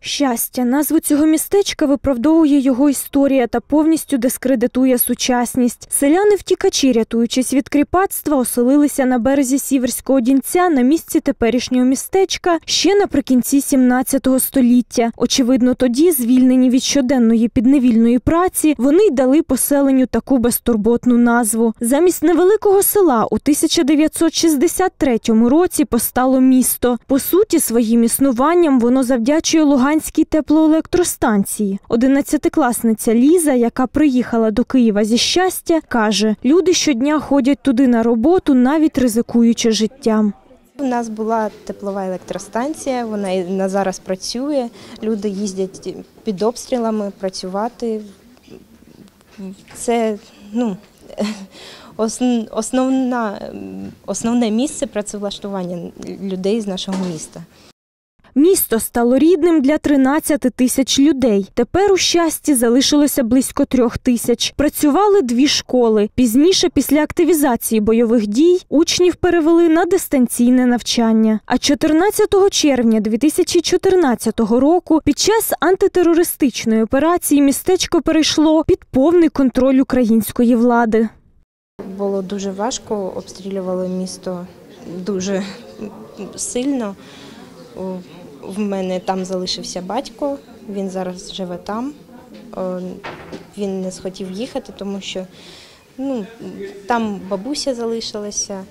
Щастя, назву цього містечка виправдовує його історія та повністю дискредитує сучасність. Селяни втікачі, рятуючись від кріпацтва, оселилися на березі Сіверського Дінця на місці теперішнього містечка ще наприкінці 17 століття. Очевидно, тоді, звільнені від щоденної підневільної праці, вони й дали поселенню таку безтурботну назву. Замість невеликого села у 1963 році постало місто. По суті, своїм існуванням воно завдячує Луганській теплоелектростанції. Одинадцятикласниця Ліза, яка приїхала до Києва зі щастя, каже: люди щодня ходять туди на роботу, навіть ризикуючи життям. У нас була теплова електростанція, вона і на зараз працює. Люди їздять під обстрілами працювати. Це ну, основна, основне місце працевлаштування людей з нашого міста. Місто стало рідним для 13 тисяч людей. Тепер у щасті залишилося близько трьох тисяч. Працювали дві школи. Пізніше, після активізації бойових дій, учнів перевели на дистанційне навчання. А 14 червня 2014 року, під час антитерористичної операції, містечко перейшло під повний контроль української влади. Було дуже важко, обстрілювали місто дуже сильно. В мене там залишився батько, він зараз живе там. Е, Він не схотів їхати, тому що ну, там бабуся залишилася.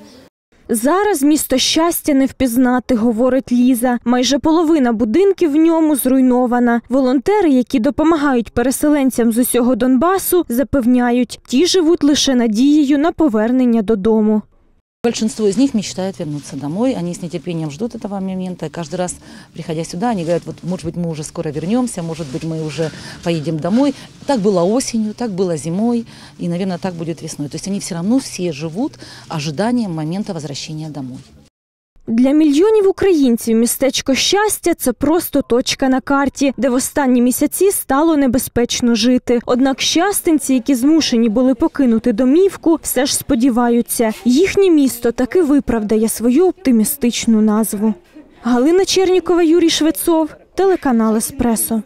Зараз місто щастя не впізнати, говорить Ліза. Майже половина будинків в ньому зруйнована. Волонтери, які допомагають переселенцям з усього Донбасу, запевняють, ті живуть лише надією на повернення додому. Большинство из них мечтает вернуться домой, они с нетерпением ждут этого момента. Каждый раз, приходя сюда, они говорят, вот, может быть, мы уже скоро вернемся, может быть, мы уже поедем домой. Так было осенью, так было зимой, и, наверное, так будет весной. То есть они все равно все живут ожиданием момента возвращения домой. Для мільйонів українців містечко щастя це просто точка на карті, де в останні місяці стало небезпечно жити. Однак щастинці, які змушені були покинути домівку, все ж сподіваються, їхнє місто таки виправдає свою оптимістичну назву. Галина Чернікова, Юрій Швецов, телеканал Еспресо.